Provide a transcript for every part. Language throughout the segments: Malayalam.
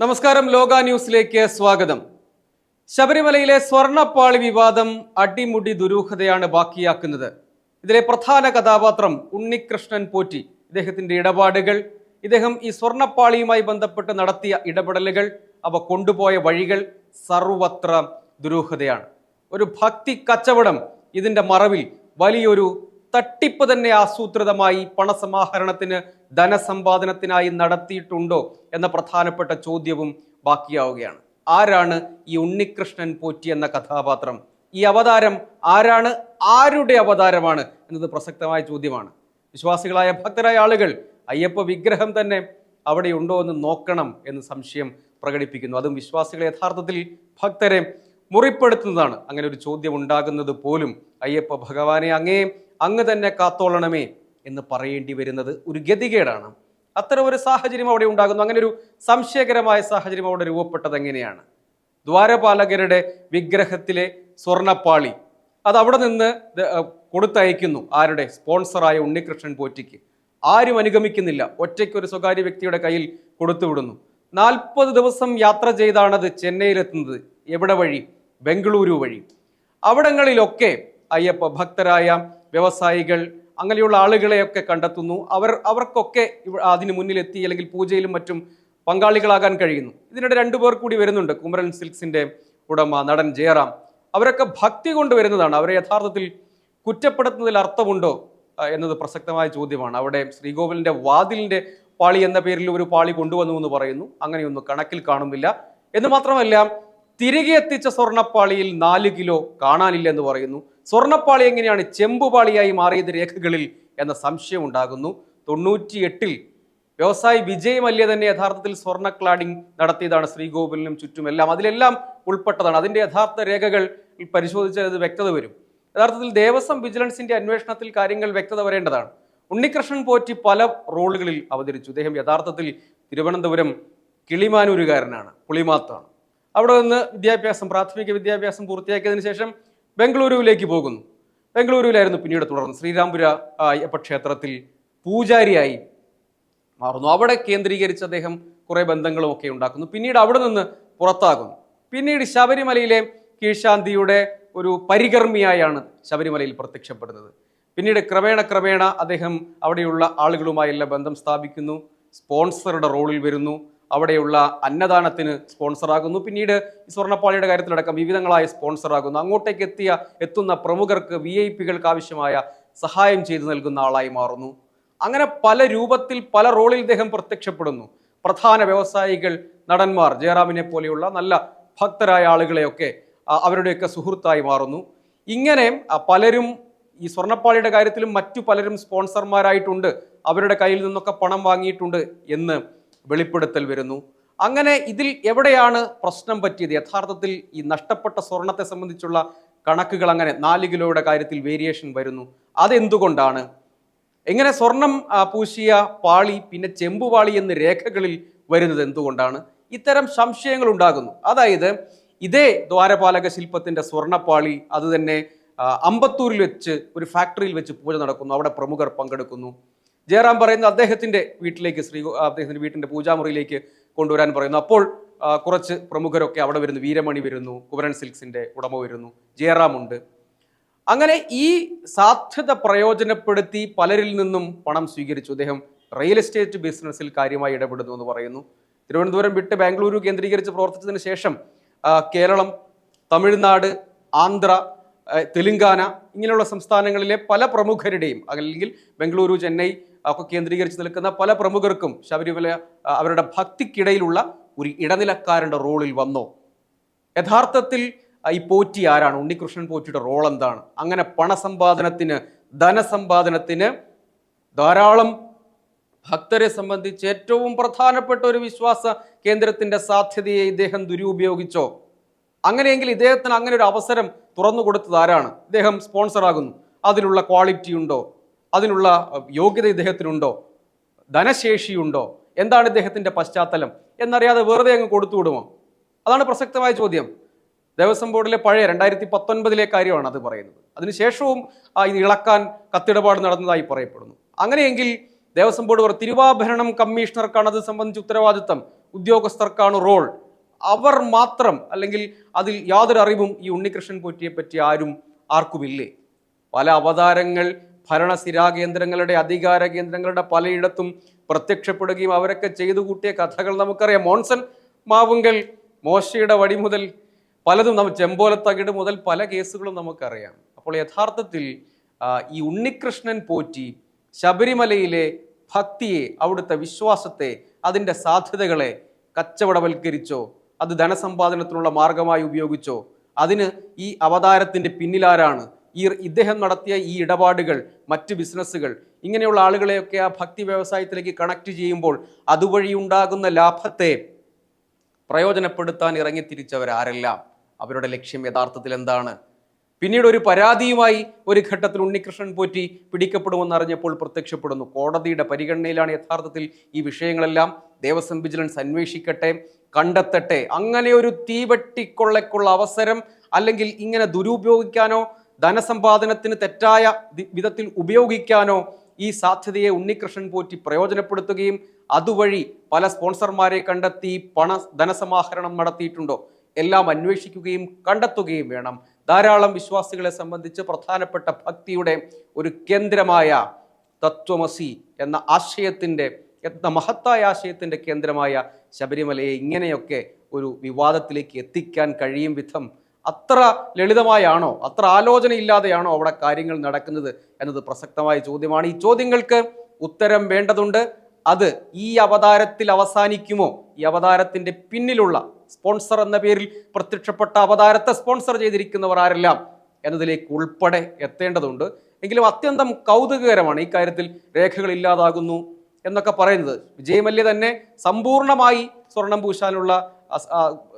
നമസ്കാരം ലോക ന്യൂസിലേക്ക് സ്വാഗതം. ശബരിമലയിലെ സ്വർണപ്പാളി വിവാദം അടിമുടി ദുരൂഹതയാണ് ബാക്കിയാക്കുന്നത്. ഇതിലെ പ്രധാന കഥാപാത്രം ഉണ്ണികൃഷ്ണൻ പോറ്റി. ഇദ്ദേഹത്തിന്റെ ഇടപാടുകൾ ഇദ്ദേഹം ഈ സ്വർണപ്പാളിയുമായി ബന്ധപ്പെട്ട് നടത്തിയ ഇടപെടലുകൾ അവ കൊണ്ടുപോയ വഴികൾ സർവത്ര ദുരൂഹതയാണ്. ഒരു ഭക്തി കച്ചവടം ഇതിന്റെ മറവിൽ വലിയൊരു തട്ടിപ്പ് തന്നെ ആസൂത്രിതമായി പണസമാഹരണത്തിന് ധനസമ്പാദനത്തിനായി നടത്തിയിട്ടുണ്ടോ എന്ന പ്രധാനപ്പെട്ട ചോദ്യവും ബാക്കിയാവുകയാണ്. ആരാണ് ഈ ഉണ്ണികൃഷ്ണൻ പോറ്റി എന്ന കഥാപാത്രം? ഈ അവതാരം ആരാണ്? ആരുടെ അവതാരമാണ് എന്നത് പ്രസക്തമായ ചോദ്യമാണ്. വിശ്വാസികളായ ഭക്തരായ ആളുകൾ അയ്യപ്പ വിഗ്രഹം തന്നെ അവിടെ ഉണ്ടോ എന്ന് നോക്കണം എന്ന് സംശയം പ്രകടിപ്പിക്കുന്നു. അതും വിശ്വാസികളെ യഥാർത്ഥത്തിൽ ഭക്തരെ മുറിപ്പെടുത്തുന്നതാണ്. അങ്ങനെ ഒരു ചോദ്യം ഉണ്ടാകുന്നത് പോലും അയ്യപ്പ ഭഗവാനെ അങ്ങേ അങ്ങ് തന്നെ കാത്തോളണമേ എന്ന് പറയേണ്ടി വരുന്നത് ഒരു ഗതികേടാണ്. അത്തരം ഒരു സാഹചര്യം അവിടെ ഉണ്ടാകുന്നു. അങ്ങനെ ഒരു സംശയകരമായ സാഹചര്യം അവിടെ രൂപപ്പെട്ടത് എങ്ങനെയാണ്? ദ്വാരപാലകരുടെ വിഗ്രഹത്തിലെ സ്വർണപ്പാളി. അത് അവിടെ നിന്ന് കൊടുത്തയക്കുന്നു. ആരുടെ? സ്പോൺസറായ ഉണ്ണികൃഷ്ണൻ പോറ്റിക്ക്. ആരും അനുഗമിക്കുന്നില്ല. ഒറ്റയ്ക്ക് ഒരു സ്വകാര്യ വ്യക്തിയുടെ കയ്യിൽ കൊടുത്തുവിടുന്നു. നാൽപ്പത് ദിവസം യാത്ര ചെയ്താണത് ചെന്നൈയിലെത്തുന്നത്. എവിടെ വഴി? ബംഗളൂരു വഴി. അവിടങ്ങളിലൊക്കെ അയ്യപ്പ ഭക്തരായ വ്യവസായികൾ അങ്ങനെയുള്ള ആളുകളെയൊക്കെ കണ്ടെത്തുന്നു. അവർ അവർക്കൊക്കെ അതിന് മുന്നിലെത്തി അല്ലെങ്കിൽ പൂജയിലും മറ്റും പങ്കാളികളാകാൻ കഴിയുന്നു. ഇതിനിടെ രണ്ടുപേർ കൂടി വരുന്നുണ്ട്. കുമരൻ സിൽക്സിന്റെ ഉടമ നടൻ ജയറാം. അവരൊക്കെ ഭക്തി കൊണ്ടുവരുന്നതാണ് അവരെ യഥാർത്ഥത്തിൽ കുറ്റപ്പെടുത്തുന്നതിൽ അർത്ഥമുണ്ടോ എന്നത് പ്രസക്തമായ ചോദ്യമാണ്. അവിടെ ശ്രീകോവിലിന്റെ വാതിലിന്റെ പാളി എന്ന പേരിൽ ഒരു പാളി കൊണ്ടുവന്നു എന്ന് പറയുന്നു. അങ്ങനെയൊന്നും കണക്കിൽ കാണുന്നില്ല. എന്ന് മാത്രമല്ല തിരികെ എത്തിച്ച സ്വർണപ്പാളിയിൽ നാല് കിലോ കാണാനില്ല എന്ന് പറയുന്നു. സ്വർണപ്പാളി എങ്ങനെയാണ് ചെമ്പുപാളിയായി മാറിയത് രേഖകളിൽ എന്ന സംശയം ഉണ്ടാകുന്നു. തൊണ്ണൂറ്റി എട്ടിൽ വ്യവസായി വിജയ് മല്യ തന്നെ യഥാർത്ഥത്തിൽ സ്വർണ ക്ലാഡിംഗ് നടത്തിയതാണ് ശ്രീകോവിലിനും ചുറ്റുമെല്ലാം. അതിലെല്ലാം ഉൾപ്പെട്ടതാണ്. അതിന്റെ യഥാർത്ഥ രേഖകൾ പരിശോധിച്ചാൽ അത് വ്യക്തത വരും. യഥാർത്ഥത്തിൽ ദേവസ്വം വിജിലൻസിന്റെ അന്വേഷണത്തിൽ കാര്യങ്ങൾ വ്യക്തത വരേണ്ടതാണ്. ഉണ്ണികൃഷ്ണൻ പോറ്റി പല റോളുകളിൽ അവതരിച്ചു. അദ്ദേഹം യഥാർത്ഥത്തിൽ തിരുവനന്തപുരം കിളിമാനൂരുകാരനാണ് പുളിമാത്താണ്. അവിടെ നിന്ന് വിദ്യാഭ്യാസം പ്രാഥമിക വിദ്യാഭ്യാസം പൂർത്തിയാക്കിയതിന് ശേഷം ബംഗളൂരുവിലേക്ക് പോകുന്നു. ബംഗളൂരുവിലായിരുന്നു പിന്നീട് തുടർന്ന്. ശ്രീരാംപുര അയ്യപ്പ ക്ഷേത്രത്തിൽ പൂജാരിയായി മാറുന്നു. അവിടെ കേന്ദ്രീകരിച്ച് അദ്ദേഹം കുറേ ബന്ധങ്ങളും ഒക്കെ ഉണ്ടാക്കുന്നു. പിന്നീട് അവിടെ നിന്ന് പുറത്താകുന്നു. പിന്നീട് ശബരിമലയിലെ കീഴ്ശാന്തിയുടെ ഒരു പരികർമ്മിയായാണ് ശബരിമലയിൽ പ്രത്യക്ഷപ്പെടുന്നത്. പിന്നീട് ക്രമേണ ക്രമേണ അദ്ദേഹം അവിടെയുള്ള ആളുകളുമായെല്ലാം ബന്ധം സ്ഥാപിക്കുന്നു. സ്പോൺസറുടെ റോളിൽ വരുന്നു. അവിടെയുള്ള അന്നദാനത്തിന് സ്പോൺസറാകുന്നു. പിന്നീട് സ്വർണപ്പാളിയുടെ കാര്യത്തിലടക്കം വിവിധങ്ങളായ സ്പോൺസറാകുന്നു. അങ്ങോട്ടേക്ക് എത്തിയ എത്തുന്ന പ്രമുഖർക്ക് വി ഐ പികൾക്ക് ആവശ്യമായ സഹായം ചെയ്തു നൽകുന്ന ആളായി മാറുന്നു. അങ്ങനെ പല രൂപത്തിൽ പല റോളിൽ ഇദ്ദേഹം പ്രത്യക്ഷപ്പെടുന്നു. പ്രധാന വ്യവസായികൾ നടന്മാർ ജയറാമിനെ പോലെയുള്ള നല്ല ഭക്തരായ ആളുകളെയൊക്കെ അവരുടെയൊക്കെ സുഹൃത്തായി മാറുന്നു. ഇങ്ങനെ പലരും ഈ സ്വർണപ്പാളിയുടെ കാര്യത്തിലും മറ്റു പലരും സ്പോൺസർമാരായിട്ടുണ്ട്. അവരുടെ കയ്യിൽ നിന്നൊക്കെ പണം വാങ്ങിയിട്ടുണ്ട് എന്ന് വെളിപ്പെടുത്തൽ വരുന്നു. അങ്ങനെ ഇതിൽ എവിടെയാണ് പ്രശ്നം പറ്റിയത്? യഥാർത്ഥത്തിൽ ഈ നഷ്ടപ്പെട്ട സ്വർണത്തെ സംബന്ധിച്ചുള്ള കണക്കുകൾ അങ്ങനെ നാല് കിലോയുടെ കാര്യത്തിൽ വേരിയേഷൻ വരുന്നു. അതെന്തുകൊണ്ടാണ്? എങ്ങനെ സ്വർണം പൂശിയ പാളി പിന്നെ ചെമ്പുപാളി എന്ന് രേഖകളിൽ വരുന്നത് എന്തുകൊണ്ടാണ്? ഇത്തരം സംശയങ്ങൾ ഉണ്ടാകുന്നു. അതായത് ഇതേ ദ്വാരപാലക ശില്പത്തിന്റെ സ്വർണപ്പാളി അത് തന്നെ അമ്പത്തൂരിൽ വെച്ച് ഒരു ഫാക്ടറിയിൽ വെച്ച് പൂജ നടക്കുന്നു. അവിടെ പ്രമുഖർ പങ്കെടുക്കുന്നു. ജയറാം പറയുന്ന അദ്ദേഹത്തിന്റെ വീട്ടിലേക്ക് ശ്രീ അദ്ദേഹത്തിന്റെ വീട്ടിന്റെ പൂജാമുറിയിലേക്ക് കൊണ്ടുവരാൻ പറയുന്നു. അപ്പോൾ കുറച്ച് പ്രമുഖരൊക്കെ അവിടെ വരുന്നു. വീരമണി വരുന്നു. കുമരൻ സിൽക്സിന്റെ ഉടമ വരുന്നു. ജയറാം ഉണ്ട്. അങ്ങനെ ഈ സാധ്യത പ്രയോജനപ്പെടുത്തി പലരിൽ നിന്നും പണം സ്വീകരിച്ചു. അദ്ദേഹം റിയൽ എസ്റ്റേറ്റ് ബിസിനസ്സിൽ കാര്യമായി ഇടപെടുന്നു എന്ന് പറയുന്നു. തിരുവനന്തപുരം വിട്ട് ബാംഗ്ലൂരു കേന്ദ്രീകരിച്ച് പ്രവർത്തിച്ചതിന് ശേഷം കേരളം തമിഴ്നാട് ആന്ധ്ര തെലുങ്കാന ഇങ്ങനെയുള്ള സംസ്ഥാനങ്ങളിലെ പല പ്രമുഖരുടെയും അല്ലെങ്കിൽ ബംഗളൂരു ചെന്നൈ ഒക്കെ കേന്ദ്രീകരിച്ച് നിൽക്കുന്ന പല പ്രമുഖർക്കും ശബരിമല അവരുടെ ഭക്തിക്കിടയിലുള്ള ഒരു ഇടനിലക്കാരന്റെ റോളിൽ വന്നോ? യഥാർത്ഥത്തിൽ ഈ പോറ്റി ആരാണ്? ഉണ്ണികൃഷ്ണൻ പോറ്റിയുടെ റോൾ എന്താണ്? അങ്ങനെ പണസമ്പാദനത്തിന് ധനസമ്പാദനത്തിന് ധാരാളം ഭക്തരെ സംബന്ധിച്ച് ഏറ്റവും പ്രധാനപ്പെട്ട ഒരു വിശ്വാസ കേന്ദ്രത്തിന്റെ സാധ്യതയെ ഇദ്ദേഹം ദുരുപയോഗിച്ചോ? അങ്ങനെയെങ്കിൽ ഇദ്ദേഹത്തിന് അങ്ങനെ ഒരു അവസരം തുറന്നു കൊടുത്തത് ആരാണ്? ഇദ്ദേഹം സ്പോൺസറാകുന്നു അതിലുള്ള ക്വാളിറ്റി ഉണ്ടോ? അതിനുള്ള യോഗ്യത ഇദ്ദേഹത്തിനുണ്ടോ? ധനശേഷിയുണ്ടോ? എന്താണ് ഇദ്ദേഹത്തിന്റെ പശ്ചാത്തലം? എന്നറിയാതെ വെറുതെ അങ്ങ് കൊടുത്തു വിടുമോ? അതാണ് പ്രസക്തമായ ചോദ്യം. ദേവസ്വം ബോർഡിലെ പഴയ രണ്ടായിരത്തി പത്തൊൻപതിലെ കാര്യമാണ് അത് പറയുന്നത്. അതിനുശേഷവും ഇത് ഇളക്കാൻ കത്തിടപാട് നടന്നതായി പറയപ്പെടുന്നു. അങ്ങനെയെങ്കിൽ ദേവസ്വം ബോർഡ് തിരുവാഭരണം കമ്മീഷണർക്കാണ് അത് സംബന്ധിച്ച് ഉത്തരവാദിത്തം. ഉദ്യോഗസ്ഥർക്കാണ് റോൾ. അവർ മാത്രം അല്ലെങ്കിൽ അതിൽ യാതൊരു അറിവും ഈ ഉണ്ണികൃഷ്ണൻ പോറ്റിയെ പറ്റി ആരും ആർക്കുമില്ലേ? പല അവതാരങ്ങൾ ഭരണസ്ഥിരാ കേന്ദ്രങ്ങളുടെ അധികാര കേന്ദ്രങ്ങളുടെ പലയിടത്തും പ്രത്യക്ഷപ്പെടുകയും അവരൊക്കെ ചെയ്തു കൂട്ടിയ കഥകൾ നമുക്കറിയാം. മോൺസൺ മാവുങ്കൽ മോശയുടെ വടി മുതൽ പലതും നമ്മൾ ചെമ്പോലത്തകിട് മുതൽ പല കേസുകളും നമുക്കറിയാം. അപ്പോൾ യഥാർത്ഥത്തിൽ ഈ ഉണ്ണികൃഷ്ണൻ പോറ്റി ശബരിമലയിലെ ഭക്തിയെ അവിടുത്തെ വിശ്വാസത്തെ അതിന്റെ സാധ്യതകളെ കച്ചവടവൽക്കരിച്ചോ അത് ധനസമ്പാദനത്തിനുള്ള മാർഗമായി ഉപയോഗിച്ചോ അതിന് ഈ അവതാരത്തിന്റെ പിന്നിലാരാണ് ഈ ഇദ്ദേഹം നടത്തിയ ഈ ഇടപാടുകൾ മറ്റ് ബിസിനസ്സുകൾ ഇങ്ങനെയുള്ള ആളുകളെയൊക്കെ ആ ഭക്തി വ്യവസായത്തിലേക്ക് കണക്ട് ചെയ്യുമ്പോൾ അതുവഴി ഉണ്ടാകുന്ന ലാഭത്തെ പ്രയോജനപ്പെടുത്താൻ ഇറങ്ങിത്തിരിച്ചവരാരെല്ലാം. അവരുടെ ലക്ഷ്യം യഥാർത്ഥത്തിൽ എന്താണ്? പിന്നീട് ഒരു പരാതിയുമായി ഒരു ഘട്ടത്തിൽ ഉണ്ണികൃഷ്ണൻ പോറ്റി പിടിക്കപ്പെടുമെന്ന് അറിഞ്ഞപ്പോൾ പ്രത്യക്ഷപ്പെടുന്നു. കോടതിയുടെ പരിഗണനയിലാണ് യഥാർത്ഥത്തിൽ ഈ വിഷയങ്ങളെല്ലാം. ദേവസ്വം വിജിലൻസ് അന്വേഷിക്കട്ടെ കണ്ടെത്തട്ടെ. അങ്ങനെ ഒരു തീവെട്ടിക്കൊള്ളയ്ക്കുള്ള അവസരം അല്ലെങ്കിൽ ഇങ്ങനെ ദുരുപയോഗിക്കാനോ ധനസമ്പാദനത്തിന് തെറ്റായ വിധത്തിൽ ഉപയോഗിക്കാനോ ഈ സാധ്യതയെ ഉണ്ണികൃഷ്ണൻ പോറ്റി പ്രയോജനപ്പെടുത്തുകയും അതുവഴി പല സ്പോൺസർമാരെ കണ്ടെത്തി പണ ധനസമാഹരണം നടത്തിയിട്ടുണ്ടോ? എല്ലാം അന്വേഷിക്കുകയും കണ്ടെത്തുകയും വേണം. ധാരാളം വിശ്വാസികളെ സംബന്ധിച്ച് പ്രധാനപ്പെട്ട ഭക്തിയുടെ ഒരു കേന്ദ്രമായ തത്വമസി എന്ന ആശയത്തിന്റെ എന്ന മഹത്തായ ആശയത്തിന്റെ കേന്ദ്രമായ ശബരിമലയെ ഇങ്ങനെയൊക്കെ ഒരു വിവാദത്തിലേക്ക് എത്തിക്കാൻ കഴിയും വിധം അത്ര ലളിതമായാണോ അത്ര ആലോചനയില്ലാതെയാണോ അവിടെ കാര്യങ്ങൾ നടക്കുന്നത് എന്നത് പ്രസക്തമായ ചോദ്യമാണ്. ഈ ചോദ്യങ്ങൾക്ക് ഉത്തരം വേണ്ടതുണ്ട്. അത് ഈ അവതാരത്തിൽ അവസാനിക്കുമോ? ഈ അവതാരത്തിന്റെ പിന്നിലുള്ള സ്പോൺസർ എന്ന പേരിൽ പ്രത്യക്ഷപ്പെട്ട അവതാരത്തെ സ്പോൺസർ ചെയ്തിരിക്കുന്നവർ ആരെല്ലാം എന്നതിലേക്ക് ഉൾപ്പെടെ എത്തേണ്ടതുണ്ട്. എങ്കിലും അത്യന്തം കൗതുകകരമാണ് ഈ കാര്യത്തിൽ രേഖകൾ ഇല്ലാതാകുന്നു എന്നൊക്കെ പറയുന്നത്. വിജയമല്യ തന്നെ സമ്പൂർണമായി സ്വർണം പൂശാനുള്ള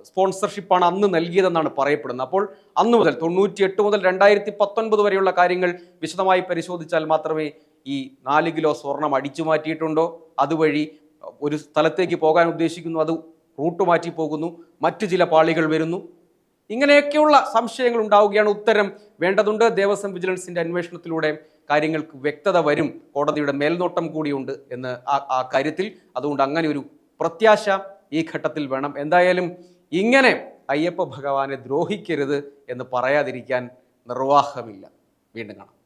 സ്പോൺസർഷിപ്പാണ് അന്ന് നൽകിയതെന്നാണ് പറയപ്പെടുന്നത്. അപ്പോൾ അന്ന് മുതൽ തൊണ്ണൂറ്റി എട്ട് മുതൽ രണ്ടായിരത്തി പത്തൊൻപത് വരെയുള്ള കാര്യങ്ങൾ വിശദമായി പരിശോധിച്ചാൽ മാത്രമേ ഈ നാല് കിലോ സ്വർണം അടിച്ചു മാറ്റിയിട്ടുണ്ടോ? അതുവഴി ഒരു സ്ഥലത്തേക്ക് പോകാൻ ഉദ്ദേശിക്കുന്നു അത് റൂട്ട് മാറ്റി പോകുന്നു മറ്റു ചില പാളികൾ വരുന്നു. ഇങ്ങനെയൊക്കെയുള്ള സംശയങ്ങൾ ഉണ്ടാവുകയാണ് ഉത്തരം വേണ്ടതുണ്ട്. ദേവസ്വം വിജിലൻസിന്റെ അന്വേഷണത്തിലൂടെ കാര്യങ്ങൾക്ക് വ്യക്തത വരും. കോടതിയുടെ മേൽനോട്ടം കൂടിയുണ്ട് എന്ന് ആ കാര്യത്തിൽ. അതുകൊണ്ട് അങ്ങനെ ഒരു പ്രത്യാശ ഈ ഘട്ടത്തിൽ വേണം. എന്തായാലും ഇങ്ങനെ അയ്യപ്പ ഭഗവാനെ ദ്രോഹിക്കരുത് എന്ന് പറയാതിരിക്കാൻ നിർവാഹമില്ല. വീണ്ടും കാണാം.